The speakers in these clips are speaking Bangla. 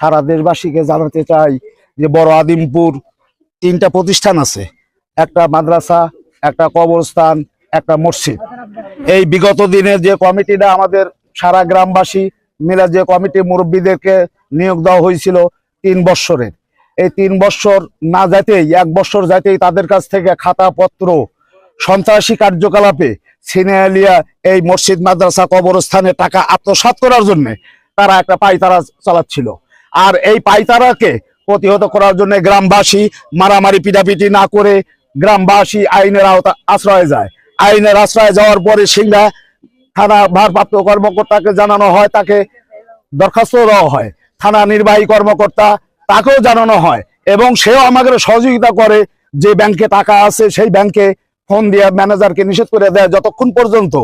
সারা দেশবাসীকে জানাতে চাই যে বড় আদিমপুর তিনটা প্রতিষ্ঠান আছে। একটা মাদ্রাসা, একটা কবরস্থান, একটা মসজিদ। এই বিগত দিনে যে কমিটিটা আমাদের সারা গ্রামবাসী মিলে যে কমিটি মুরব্বীদেরকে নিয়োগ দেওয়া হয়েছিল তিন বৎসরের এই তিন বৎসর না যাইতেই, এক বৎসর যাইতেই তাদের কাছ থেকে খাতাপত্র, সন্ত্রাসী কার্যকলাপে সিনেলিয়া এই মসজিদ, মাদ্রাসা, কবরস্থানে টাকা আত্মসাৎ করার জন্য তারা একটা পাইতারা চালাচ্ছিল। আর এই পাইতারাকে প্রতিহত করার জন্য গ্রামবাসী মারামারি, পিটাপিটি না করে গ্রামবাসী আইনের আওতা আশ্রয়ে যায়। আইনের আশ্রয় যাওয়ার পরে সিংহা থানা ভারপ্রাপ্ত কর্মকর্তাকে জানানো হয়, তাকে দরখাস্ত দেওয়া হয়। থানা নির্বাহী কর্মকর্তা তাকেও জানানো হয় এবং সেও আমাদের সহযোগিতা করে যে ব্যাংকে টাকা আছে সেই ব্যাংকে ফোন দিয়ে ম্যানেজারকে নিষেধ করে দেয়। যতক্ষণ পর্যন্ত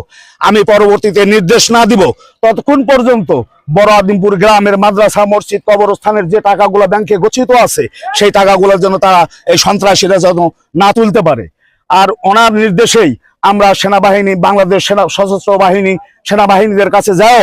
আমি পরবর্তীতে নির্দেশ না দিব, ততক্ষণ পর্যন্ত বড় আদিমপুর গ্রামের মাদ্রাসা, মসজিদ, কবরস্থানের যে টাকাগুলো ব্যাংকে গচ্ছিত আছে, সেই টাকাগুলোর জন্য তারা এই সন্ত্রাসীরা যেন না তুলতে পারে। আর ওনার নির্দেশেই আমরা সেনাবাহিনী, বাংলাদেশ সেনা, সশস্ত্র বাহিনী, সেনাবাহিনীদের কাছে যাও,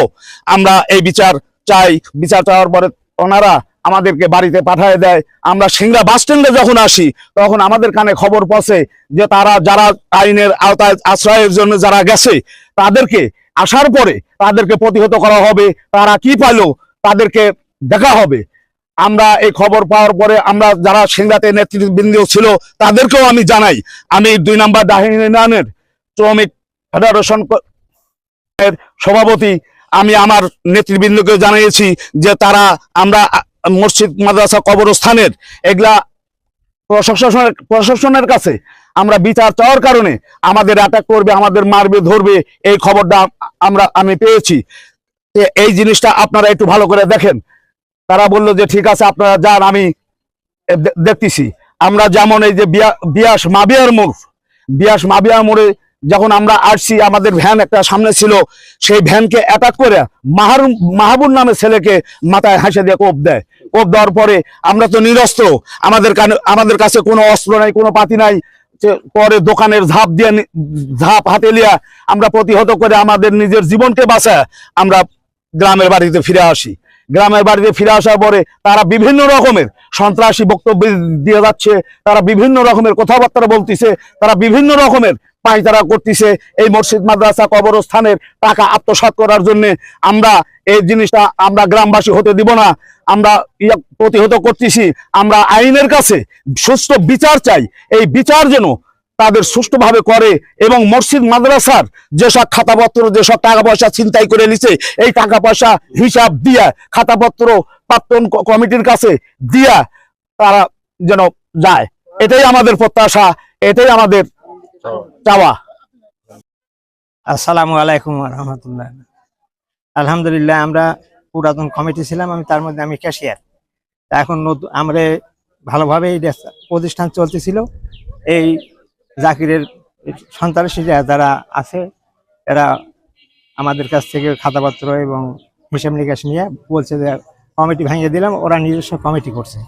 আমরা এই বিচার চাই। বিচার চাওয়ার পরে ওনারা আমাদেরকে বাড়িতে পাঠিয়ে দেয়। আমরা সিংড়া বাস স্ট্যান্ডে যখন আসি, তখন আমাদের কানে খবর পৌঁছে যে তারা, যারা আইনের আওতায় আশ্রয়ের জন্য যারা গেছে, তাদেরকে আসার পরে তাদেরকে প্রতিহত করা হবে। তারা কি পাইলো তাদেরকে দেখা হবে। আমরা এই খবর পাওয়ার পরে আমরা যারা সিংড়াতে নেতৃবৃন্দ ছিল তাদেরকেও আমি জানাই। আমি দুই নাম্বার দাহিনী ইউনিয়নের শ্রমিক ফেডারেশন এর সভাপতি। আমি আমার নেতৃবৃন্দকে জানিয়েছি যে তারা আমরা মসজিদ, মাদ্রাসা, কবরস্থানের এগুলা প্রশাসনের প্রশাসনের কাছে আমরা বিচার চাওয়ার কারণে আমাদের অ্যাটাক করবে, আমাদের মারবে, ধরবে। এই খবরটা আমরা, আমি পেয়েছি। এই জিনিসটা আপনারা একটু ভালো করে দেখেন। তারা বলল যে, ঠিক আছে, আপনারা যান, আমি দেখতেছি। আমরা যেমন এই যে বিয়া- বিয়াস মাবিয়ার মোড়, বিয়াস মাবিয়ার মোড়ে যখন আমরা আসছি, আমাদের ভ্যান একটা সামনে ছিল, সেই ভ্যানকে অ্যাটাক করে মাহার মাহাবুর নামে ছেলেকে মাথায় হাসে দিয়ে কোপ দেয়। কোপ দেওয়ার পরে আমরা তো নিরস্ত্র আমাদের কানে, আমাদের কাছে কোনো অস্ত্র নাই, কোনো পাতি নাই। পরে দোকানের ঝাঁপ দিয়ে ঝাঁপ হাতে লিয়া আমরা প্রতিহত করে আমাদের নিজের জীবনকে বাঁচায় আমরা গ্রামের বাড়িতে ফিরে আসি। গ্রামের বাড়িতে ফিরে আসার পরে তারা বিভিন্ন রকমের সন্ত্রাসী বক্তব্য দিয়ে যাচ্ছে, তারা বিভিন্ন রকমের কথাবার্তা বলতিছে, তারা বিভিন্ন রকমের পায়তারা করতেছে। এই মসজিদ, মাদ্রাসা, কবরস্থানের টাকা আত্মসাৎ করার জন্য আমরা এই জিনিসটা আমরা গ্রামবাসী হতে দিব না। আমরা প্রতিহত করতেছি, আমরা আইনের কাছে সুষ্ঠু বিচার চাই। এই বিচার যেন তাদের সুষ্ঠুভাবে করে এবং মসজিদ মাদ্রাসার যেসব খাতাপত্র, যেসব টাকা পয়সা ছিনতাই করে নিছে, এই টাকা পয়সা হিসাব দিয়া, খাতাপত্র প্রাক্তন কমিটির কাছে দিয়া তারা যেন যায়। এটাই আমাদের প্রত্যাশা, এটাই আমাদের চাওয়া। আসসালামু আলাইকুম রহমতুল্লাহ। আলহামদুলিল্লাহ, আমরা পুরাতন কমিটি ছিলাম, আমি তার মধ্যে আমি ক্যাশিয়ার এখন নতুন আমরা ভালোভাবে এই প্রতিষ্ঠান চলতেছিল। এই জাকিরের সন্ত্রাসীরা যারা আছে, এরা আমাদের কাছ থেকে খাতাপত্র এবং হিসাব নিকাশ নিয়ে বলছে যে কমিটি ভেঙে দিলাম, ওরা নিজস্ব কমিটি করছে।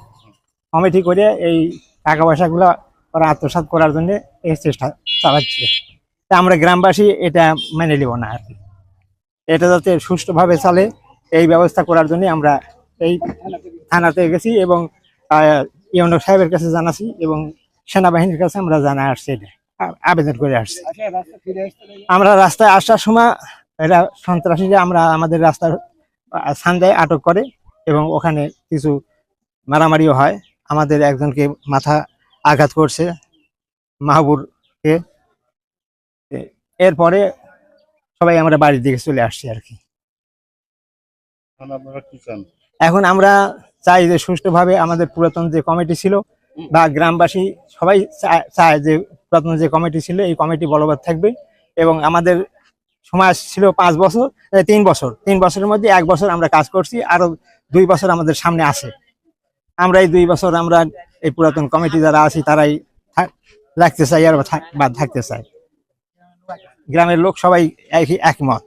কমিটি করে এই টাকা পয়সাগুলো ওরা আত্মসাৎ করার জন্য এই চেষ্টা চালাচ্ছে। তা আমরা গ্রামবাসী এটা মেনে নিব না আর কি। এটা যাতে সুষ্ঠুভাবে চলে এই ব্যবস্থা করার জন্য আমরা এই থানাতে গেছি এবং ইউনো সাহেবের কাছে জানাছি এবং সেনাবাহিনীর কাছে আমরা জানা আসছি এটা আবেদন করে আসছি। আমরা রাস্তায় আসার সময় এরা সন্ত্রাসীরা আমরা আমাদের রাস্তার সান্দায় আটক করে এবং ওখানে কিছু মারামারিও হয়। আমাদের একজনকে মাথা আঘাত করছে মাহবুরকে এরপরে সবাই আমরা বাড়ির দিকে চলে আসছি আর কি। এখন আমরা চাই যে সুষ্ঠুভাবে আমাদের পুরাতন যে কমিটি ছিল বা গ্রামবাসী সবাই চায় যে পুরাতন যে কমিটি ছিল, এই কমিটি বলবৎ থাকবে এবং আমাদের সমাজ ছিল পাঁচ বছর তিন বছর। তিন বছরের মধ্যে এক বছর আমরা কাজ করছি আরও দুই বছর আমাদের সামনে আছে। আমরা এই দুই বছর আমরা এই পুরাতন কমিটি যারা আছি, তারাই রাখতে চাই আর বা থাকতে চাই। গ্রামের লোক সবাই একই একমত।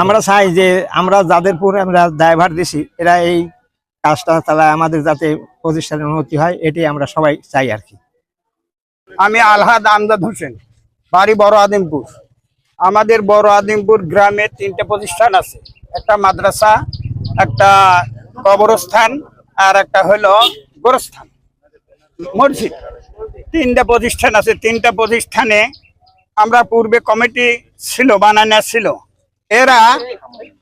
আমরা চাই যে আমরা যাদের উপর আমরা দায়ভার দিছি এরা এই কাজটা তারা আমাদের যাতে প্রতিষ্ঠানের উন্নতি হয় এটি আমরা সবাই চাই আর কি। আমি আলহাদ আমদাদ হোসেন বাড়ি বড় আদিমপুর। আমাদের বড় আদিমপুর গ্রামে তিনটে প্রতিষ্ঠান আছে। একটা মাদ্রাসা একটা কবরস্থান আর একটা হলো গোরস্থান। মসজিদ। তিনটা প্রতিষ্ঠান আছে। তিনটা প্রতিষ্ঠানে আমরা পূর্বে কমিটি ছিল, বানানো ছিল। এরা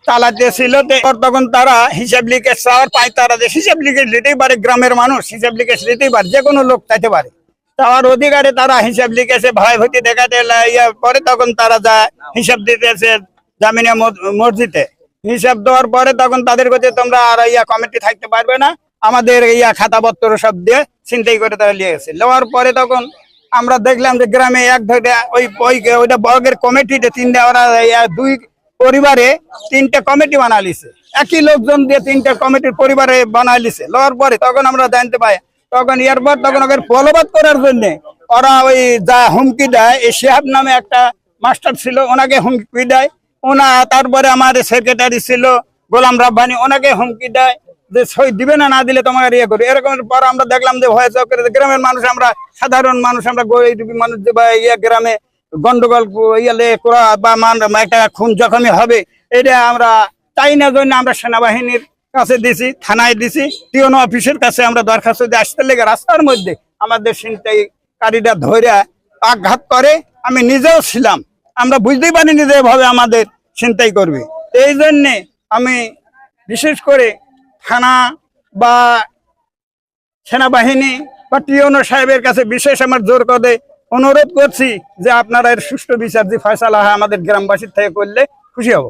তালা দিয়েছিল তখন তারা হিসাব লিখে চাওয়ার পায়, তারা যে হিসাব লিখে নিতেই পারে, গ্রামের মানুষ হিসাব লিখে নিতেই পারে যে কোনো লোক চাইতে পারে। তার অধিকারে তারা হিসাব লিখেছে, ভাই ভীতি দেখাতে পরে তখন তারা যা হিসাব দিতেছে জামিনে মস- মসজিদে। হিসাব দেওয়ার পরে তখন তাদের কাছে তোমরা আর ইয়া কমিটি থাকতে পারবে না। আমাদের ইয়া খাতাপত্র সব দিয়ে চিন্তাই করে তারা নিয়ে গেছে। নেওয়ার পরে তখন আমরা দেখলাম যে গ্রামে এক ধরে ওই ওই ওইটা কমিটিতে তিনটা, ওরা দুই পরিবারে তিনটা কমিটি বানালিছে। একই লোকজন দিয়ে তিনটা কমিটির পরিবারে বানালিছে। লওয়ার পরে তখন আমরা জানতে পাই, তখন এরপর তখন ওকে ফলবাদ করার জন্য ওরা ওই যা হুমকি দেয়, এই শেহাব নামে একটা মাস্টার ছিল, ওনাকে হুমকি দেয়। ওনা, তারপরে আমার সেক্রেটারি ছিল গোলাম রাব্বানি, ওনাকে হুমকি দেয়। যে সই দিবে না না দিলে তোমার ইয়ে করি এরকম পর আমরা দেখলাম যে ভয় চক্করে গ্রামের মানুষ আমরা, সাধারণ মানুষ আমরা, গরিব মানুষ বা ইয়ে গ্রামে গন্ডগোল ইয়ালে করা বা মান একটা খুন জখমি হবে, এটা আমরা চাই না জন্য আমরা সেনাবাহিনীর কাছে দিছি, থানায় দিছি টিওনো অফিসের কাছে আমরা দরখাস্ত দিয়ে আসতে লেগে রাস্তার মধ্যে আমাদের ছিনতাইকারীরা ধরে আঘাত করে, আমি নিজেও ছিলাম। আমরা বুঝতেই পারিনি যে এভাবে আমাদের চিন্তাই করবে। এই জন্যে আমি বিশেষ করে থানা বা সেনাবাহিনী বা টিওনো সাহেবের কাছে বিশেষ আমার জোর করে অনুরোধ করছি যে আপনারা এর সুষ্ঠু বিচার যে ফয়সালা আমাদের গ্রামবাসীর থেকে করলে খুশি হব।